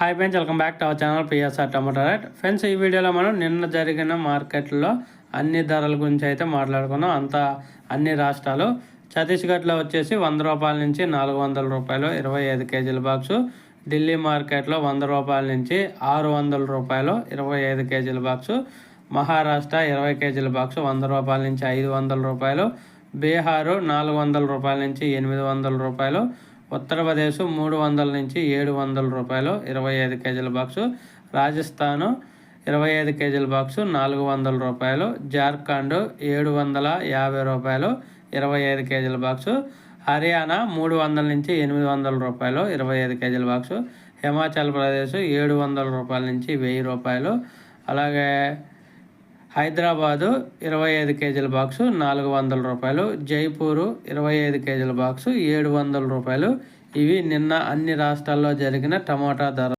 Hi friends welcome back to our channel PSR tomato right friends ఈ వీడియోలో మనం నిన్న జరిగిన మార్కెట్లో అన్ని ధరల గురించి అయితే మాట్లాడుకున్నాం. అంతా అన్ని రాష్ట్రాలు. ఛత్తీస్గఢ్లో వచ్చేసి వంద రూపాయల నుంచి నాలుగు వందల రూపాయలు ఇరవై ఐదు కేజీల బాక్సు. ఢిల్లీ మార్కెట్లో వంద రూపాయల నుంచి ఆరు వందల రూపాయలు ఇరవై ఐదు కేజీల బాక్సు. మహారాష్ట్ర ఇరవై కేజీల బాక్సు వంద రూపాయల నుంచి ఐదు వందల రూపాయలు. బీహారు నాలుగు వందల రూపాయల నుంచి ఎనిమిది వందల రూపాయలు. ఉత్తరప్రదేశ్ మూడు వందల నుంచి ఏడు వందల రూపాయలు ఇరవై ఐదు కేజీల బాక్సు రాజస్థాను ఇరవై ఐదు కేజీల బాక్సు నాలుగు వందల రూపాయలు జార్ఖండ్ ఏడు వందల యాభై రూపాయలు ఇరవై ఐదు కేజీల బాక్సు హర్యానా మూడు వందల నుంచి ఎనిమిది వందల రూపాయలు ఇరవై ఐదు కేజీల బాక్సు హిమాచల్ ప్రదేశ్ ఏడు వందల రూపాయల నుంచి వెయ్యి రూపాయలు. అలాగే హైదరాబాదు ఇరవై ఐదు కేజీల బాక్సు నాలుగు వందల రూపాయలు జైపూరు ఇరవై ఐదు కేజీల బాక్సు ఏడు వందల రూపాయలు. ఇవి నిన్న అన్ని రాష్ట్రాల్లో జరిగిన టమాటా ధర